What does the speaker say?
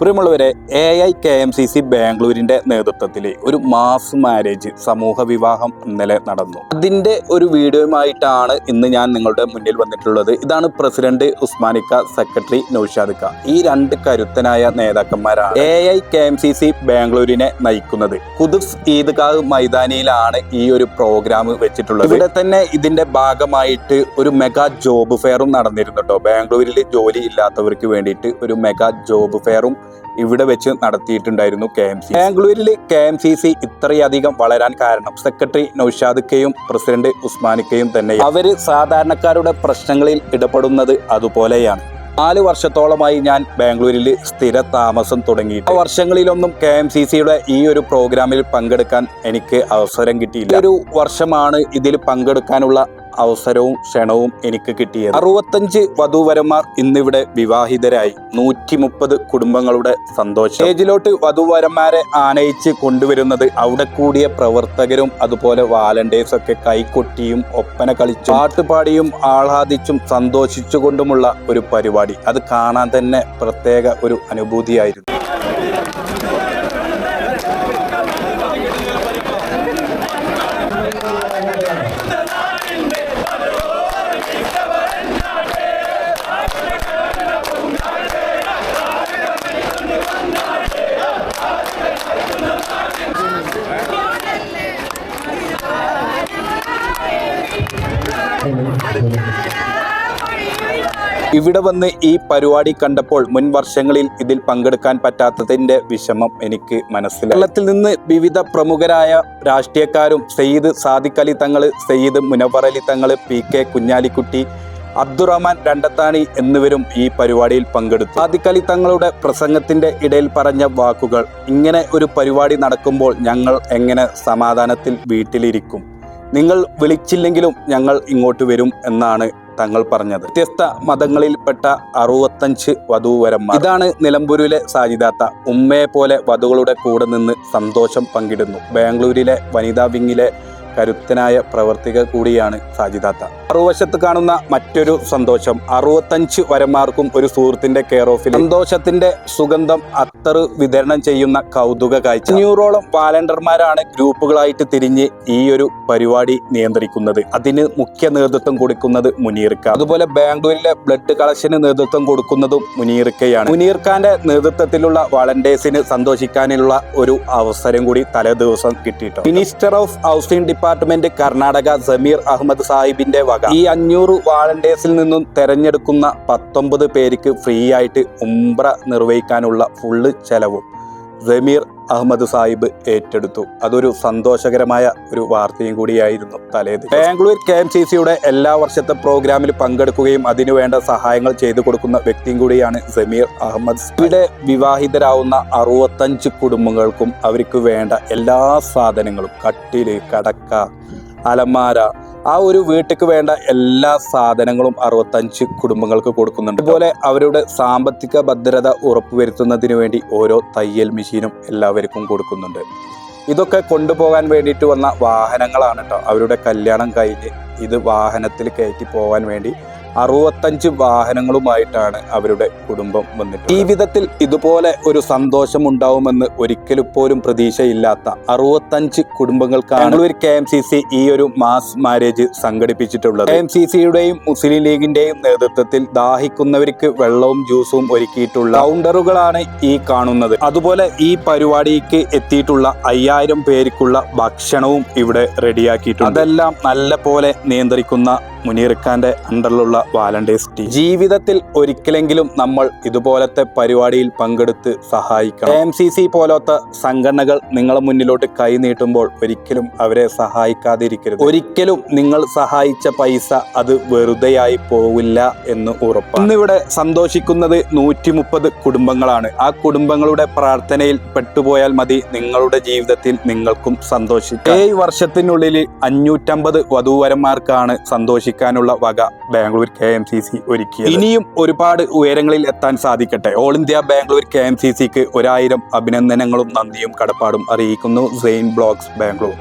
പ്രിയമുള്ളവരെ A I K M C C ബാംഗ്ലൂരിന്റെ നേതൃത്വത്തിൽ ഒരു മാസ് മാരേജ് സമൂഹ വിവാഹം ഇന്നലെ നടന്നു. അതിന്റെ ഒരു വീഡിയോയുമായിട്ടാണ് ഇന്ന് ഞാൻ നിങ്ങളുടെ മുന്നിൽ വന്നിട്ടുള്ളത്. ഇതാണ് പ്രസിഡന്റ് ഉസ്മാനിക്ക സെക്രട്ടറി നൌഷാദിക്ക. ഈ രണ്ട് കരുത്തനായ നേതാക്കന്മാരാണ് A I K M C C ബാംഗ്ലൂരിനെ നയിക്കുന്നത്. കുതുസ് ഈദ്ഗാഹ് മൈതാനിയിലാണ് ഈ ഒരു പ്രോഗ്രാം വെച്ചിട്ടുള്ളത്. ഇവിടെ തന്നെ ഇതിന്റെ ഭാഗമായിട്ട് ഒരു മെഗാ ജോബ് ഫെയറും നടന്നിരുന്നുട്ടോ. ബാംഗ്ലൂരിൽ ജോലി ഇല്ലാത്തവർക്ക് വേണ്ടിയിട്ട് ഒരു മെഗാ ജോബ് ഫെയറും ഇവിടെ വെച്ച് നടത്തിയിട്ടുണ്ടായിരുന്നു കെ എം സി ബാംഗ്ലൂരിൽ കെ എം സി സി ഇത്രയധികം വളരാൻ കാരണം സെക്രട്ടറി നൌഷാദിക്കയും പ്രസിഡന്റ് ഉസ്മാനിക്കയും തന്നെ അവർ സാധാരണക്കാരുടെ പ്രശ്നങ്ങളിൽ ഇടപെടുന്നത് അതുപോലെയാണ്. നാല് വർഷത്തോളമായി ഞാൻ ബാംഗ്ലൂരിൽ സ്ഥിര താമസം തുടങ്ങി ആ വർഷങ്ങളിലൊന്നും കെ എം സി സിയുടെ ഈ ഒരു പ്രോഗ്രാമിൽ പങ്കെടുക്കാൻ എനിക്ക് അവസരം കിട്ടിയില്ല. ഒരു വർഷമാണ് ഇതിൽ പങ്കെടുക്കാനുള്ള അവസരവും ക്ഷണവും എനിക്ക് കിട്ടിയത്. അറുപത്തഞ്ച് വധൂവരന്മാർ ഇന്നിവിടെ വിവാഹിതരായി. നൂറ്റി മുപ്പത് കുടുംബങ്ങളുടെ സന്തോഷം. സ്റ്റേജിലോട്ട് വധുവരന്മാരെ ആനയിച്ച് കൊണ്ടുവരുന്നത് അവിടെ കൂടിയ പ്രവർത്തകരും അതുപോലെ വാലണ്ടിയേഴ്സ് ഒക്കെ കൈകൊട്ടിയും ഒപ്പന കളിച്ചും പാട്ടുപാടിയും ആഹ്ലാദിച്ചും സന്തോഷിച്ചുകൊണ്ടുമുള്ള ഒരു പരിപാടി. അത് കാണാൻ തന്നെ പ്രത്യേക ഒരു അനുഭൂതിയായിരുന്നു. ഇവിടെ വന്ന് ഈ പരിപാടി കണ്ടപ്പോൾ മുൻ വർഷങ്ങളിൽ ഇതിൽ പങ്കെടുക്കാൻ പറ്റാത്തതിന്റെ വിഷമം എനിക്ക് മനസ്സിലായി. കേരളത്തിൽ നിന്ന് വിവിധ പ്രമുഖരായ രാഷ്ട്രീയക്കാരും സയ്യിദ് സാദിഖ് അലി തങ്ങൾ സയ്യിദ് മുനവർ അലി തങ്ങൾ പി കെ കുഞ്ഞാലിക്കുട്ടി അബ്ദുറഹ്മാൻ രണ്ടത്താണി എന്നിവരും ഈ പരിപാടിയിൽ പങ്കെടുത്തു. അലി തങ്ങളുടെ പ്രസംഗത്തിന്റെ ഇടയിൽ പറഞ്ഞ വാക്കുകൾ ഇങ്ങനെ ഒരു പരിപാടി നടക്കുമ്പോൾ ഞങ്ങൾ എങ്ങനെ സമാധാനത്തിൽ വീട്ടിലിരിക്കും? നിങ്ങൾ വിളിച്ചില്ലെങ്കിലും ഞങ്ങൾ ഇങ്ങോട്ട് വരും എന്നാണ് തങ്ങൾ പറഞ്ഞത്. വ്യത്യസ്ത മതങ്ങളിൽപ്പെട്ട അറുപത്തഞ്ച് വധൂവരന്മാർ. ഇതാണ് നിലമ്പൂരിലെ സാജിദാത്ത. ഉമ്മയെ പോലെ വധുകളുടെ കൂടെ നിന്ന് സന്തോഷം പങ്കിടുന്നു. ബാംഗ്ലൂരിലെ വനിതാ വിങ്ങിലെ കരുത്തനായ പ്രവർത്തിക കൂടിയാണ് സാജിദാത്ത. മറുവശത്ത് കാണുന്ന മറ്റൊരു സന്തോഷം അറുപത്തഞ്ച് വരന്മാർക്കും ഒരു സുഹൃത്തിന്റെ കെയർ ഓഫിൽ സന്തോഷത്തിന്റെ സുഗന്ധം അത്തറ് വിതരണം ചെയ്യുന്ന കൗതുക കാഴ്ച. അഞ്ഞൂറോളം വാലണ്ടർമാരാണ് ഗ്രൂപ്പുകളായിട്ട് തിരിഞ്ഞ് ഈ ഒരു പരിപാടി നിയന്ത്രിക്കുന്നത്. അതിന് മുഖ്യ നേതൃത്വം കൊടുക്കുന്നത് മുനീർക്ക. അതുപോലെ ബാംഗ്ലൂരിലെ ബ്ലഡ് കളക്ഷന് നേതൃത്വം കൊടുക്കുന്നതും മുനീർക്കയാണ്. മുനീർ ഖാന്റെ നേതൃത്വത്തിലുള്ള വളണ്ടേഴ്സിന് സന്തോഷിക്കാനുള്ള ഒരു അവസരം കൂടി തലേ ദിവസം കിട്ടിയിട്ടുണ്ട് minister of housing department Karnataka Sameer Ahmed സാഹിബിന്റെ വക. ഈ അഞ്ഞൂറ് വാളണ്ടിയേഴ്സിൽ നിന്നും തെരഞ്ഞെടുക്കുന്ന പത്തൊമ്പത് പേർക്ക് ഫ്രീ ആയിട്ട് ഉംബ്ര നിർവഹിക്കാനുള്ള ഫുള്ള് ചെലവും. സമീർ അഹമ്മദ് സാഹിബ് ഏറ്റെടുത്തു. അതൊരു സന്തോഷകരമായ ഒരു വാർത്തയും കൂടിയായിരുന്നു തലേത് ബാംഗ്ലൂർ കെ എം സി സിയുടെ എല്ലാ വർഷത്തെ പ്രോഗ്രാമിൽ പങ്കെടുക്കുകയും അതിനുവേണ്ട സഹായങ്ങൾ ചെയ്തു കൊടുക്കുന്ന വ്യക്തിയും കൂടിയാണ് സമീർ അഹമ്മദ് ഇവിടെ വിവാഹിതരാവുന്ന അറുപത്തഞ്ച് കുടുംബങ്ങൾക്കും അവർക്ക് വേണ്ട എല്ലാ സാധനങ്ങളും കട്ടിൽ കടക്ക അലമാര ആ ഒരു വീട്ടിക്ക് വേണ്ട എല്ലാ സാധനങ്ങളും അറുപത്തഞ്ച് കുടുംബങ്ങൾക്ക് കൊടുക്കുന്നുണ്ട്. അതുപോലെ അവരുടെ സാമ്പത്തിക ഭദ്രത ഉറപ്പുവരുത്തുന്നതിന് വേണ്ടി ഓരോ തയ്യൽ മെഷീനും എല്ലാവർക്കും കൊടുക്കുന്നുണ്ട്. ഇതൊക്കെ കൊണ്ടുപോകാൻ വേണ്ടിയിട്ട് വന്ന വാഹനങ്ങളാണ് കേട്ടോ അവരുടെ കല്യാണം കഴിഞ്ഞ് ഇത് വാഹനത്തിൽ കയറ്റി പോകാൻ വേണ്ടി അറുപത്തഞ്ച് വാഹനങ്ങളുമായിട്ടാണ് അവരുടെ കുടുംബം വന്നിട്ട് ജീവിതത്തിൽ ഇതുപോലെ ഒരു സന്തോഷം ഉണ്ടാവുമെന്ന് ഒരിക്കലും പോലും പ്രതീക്ഷയില്ലാത്ത അറുപത്തഞ്ച് കുടുംബങ്ങൾക്കാണ് ഒരു കെ എം സി സി ഈ ഒരു മാസ് മാരേജ് സംഘടിപ്പിച്ചിട്ടുള്ളത്. കെ എം സി സിയുടെയും മുസ്ലിം ലീഗിന്റെയും നേതൃത്വത്തിൽ ദാഹിക്കുന്നവർക്ക് വെള്ളവും ജ്യൂസും ഒരുക്കിയിട്ടുള്ള കൗണ്ടറുകളാണ് ഈ കാണുന്നത്. അതുപോലെ ഈ പരിപാടിക്ക് എത്തിയിട്ടുള്ള അയ്യായിരം പേർക്കുള്ള ഭക്ഷണവും ഇവിടെ റെഡിയാക്കിയിട്ടുണ്ട്. അതെല്ലാം നല്ല പോലെ നിയന്ത്രിക്കുന്ന മുനീർ ഖാന്റെ അണ്ടറിലുള്ള വാലണ്ടേഴ്സ് ടീം. ജീവിതത്തിൽ ഒരിക്കലെങ്കിലും നമ്മൾ ഇതുപോലത്തെ പരിപാടിയിൽ പങ്കെടുത്ത് സഹായിക്കണം. എം സി സി പോലത്തെ സംഘടനകൾ നിങ്ങളെ മുന്നിലോട്ട് കൈനീട്ടുമ്പോൾ ഒരിക്കലും അവരെ സഹായിക്കാതിരിക്കരുത്. ഒരിക്കലും നിങ്ങൾ സഹായിച്ച പൈസ അത് വെറുതെയായി പോവില്ല എന്ന് ഉറപ്പ് ഇന്നിവിടെ സന്തോഷിക്കുന്നത് നൂറ്റി മുപ്പത് കുടുംബങ്ങളാണ്. ആ കുടുംബങ്ങളുടെ പ്രാർത്ഥനയിൽ പെട്ടുപോയാൽ മതി നിങ്ങളുടെ ജീവിതത്തിൽ നിങ്ങൾക്കും സന്തോഷിക്കാം. ഏഴ് വർഷത്തിനുള്ളിൽ അഞ്ഞൂറ്റമ്പത് വധൂവരന്മാർക്കാണ് സന്തോഷിക്കാനുള്ള വക Bangalore K M C C ഒരുക്കി ഇനിയും ഒരുപാട് ഉയരങ്ങളിൽ എത്താൻ സാധിക്കട്ടെ. All India Bangalore K M C സിക്ക് ഒരായിരം അഭിനന്ദനങ്ങളും നന്ദിയും കടപ്പാടും അറിയിക്കുന്നു. സെയിൻ ബ്ലോഗ്സ് ബാംഗ്ലൂർ.